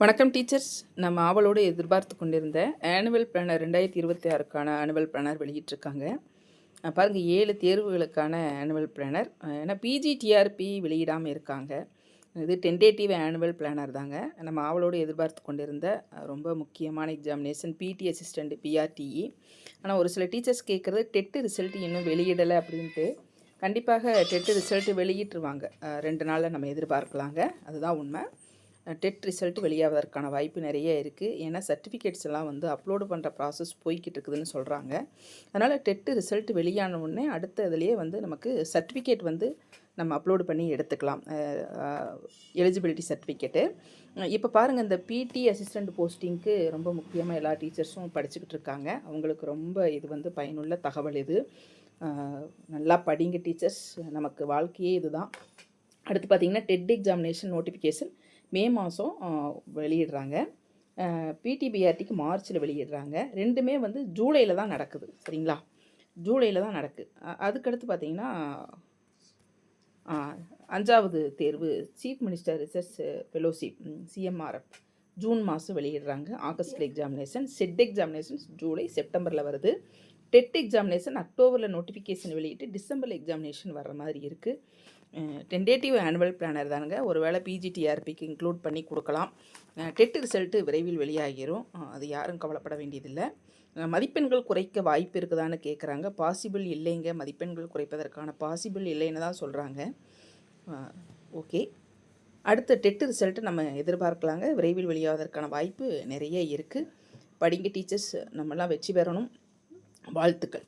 வணக்கம் டீச்சர்ஸ். நம்ம ஆவலோடு எதிர்பார்த்து கொண்டிருந்த ஆனுவல் பிளானர் ரெண்டாயிரத்தி இருபத்தி ஆறுக்கான ஆனுவல் பிளானர் வெளியிட்டிருக்காங்க. பாருங்கள் ஏழு தேர்வுகளுக்கான ஆனுவல் பிளானர் ஏன்னா பிஜி டிஆர்பி வெளியிடாமல் இருக்காங்க. இது டென்டேட்டிவ் ஆனுவல் பிளானர் தாங்க. நம்ம ஆவலோடு எதிர்பார்த்து கொண்டிருந்த ரொம்ப முக்கியமான எக்ஸாமினேஷன் பிடி அசிஸ்டண்ட் பிஆர்டிஇ ஆனால் ஒரு சில டீச்சர்ஸ் கேட்குறது டெட்டு ரிசல்ட் இன்னும் வெளியிடலை அப்படின்ட்டு. கண்டிப்பாக டெட்டு ரிசல்ட்டு வெளியிட்டுருவாங்க. ரெண்டு நாளில் நம்ம எதிர்பார்க்கலாங்க. அதுதான் உண்மை. டெட் ரிசல்ட் வெளியாவதற்கான வாய்ப்பு நிறைய இருக்குது ஏன்னா சர்டிஃபிகேட்ஸ் எல்லாம் வந்து அப்லோடு பண்ணுற ப்ராசஸ் போய்கிட்டு இருக்குதுன்னு சொல்கிறாங்க அதனால் டெட்டு ரிசல்ட் வெளியான உடனே அடுத்த இதுலேயே வந்து நமக்கு சர்டிஃபிகேட் வந்து நம்ம அப்லோடு பண்ணி எடுத்துக்கலாம். Eligibility certificate. இப்போ பாருங்கள் இந்த பிடி அசிஸ்டண்ட் போஸ்டிங்க்கு ரொம்ப முக்கியமாக எல்லா டீச்சர்ஸும் படிச்சுக்கிட்டு இருக்காங்க அவங்களுக்கு ரொம்ப இது வந்து பயனுள்ள தகவல் இது. நல்லா படிங்க டீச்சர்ஸ். நமக்கு வாழ்க்கையே இதுதான். அடுத்து பார்த்தீங்கன்னா டெட் எக்ஸாமினேஷன் நோட்டிஃபிகேஷன். மே மாதம் வெளியிடுறாங்க. பிடிபிஆர்டிக்கு மார்ச்சில் வெளியிடுறாங்க. ரெண்டுமே வந்து ஜூலையில் தான் நடக்குது. சரிங்களா? ஜூலையில் தான் நடக்குது அதுக்கடுத்து பார்த்தீங்கன்னா அஞ்சாவது தேர்வு chief minister research fellowship CMRF June மாதம் வெளியிடுறாங்க. ஆகஸ்டில் எக்ஸாமினேஷன் செட் எக்ஸாமினேஷன் ஜூலை செப்டம்பரில் வருது. டெட் எக்ஸாமினேஷன் அக்டோபரில் நோட்டிஃபிகேஷன் வெளியிட்டு டிசம்பரில் எக்ஸாமினேஷன் வர்ற மாதிரி இருக்குது டென்டேட்டிவ் ஆனுவல் பிளானர் தானுங்க. ஒருவேளை பிஜிடிஆர்பிக்கு இன்க்ளூட் பண்ணி கொடுக்கலாம். டெட் ரிசல்ட்டு விரைவில் வெளியாகிரும். அது யாரும் கவலைப்பட வேண்டியதில்லை. மதிப்பெண்கள் குறைக்க வாய்ப்பு இருக்குதான்னு கேட்குறாங்க பாசிபிள் இல்லைங்க. மதிப்பெண்கள் குறைப்பதற்கான பாசிபிள் இல்லைன்னு தான் சொல்கிறாங்க ஓகே அடுத்த டெட் ரிசல்ட்டு நம்ம எதிர்பார்க்கலாங்க. விரைவில் வெளியாவதற்கான வாய்ப்பு நிறைய இருக்குது படிங்க டீச்சர்ஸ். நம்மலாம் வெற்றி பெறணும். வாழ்த்துக்கள்.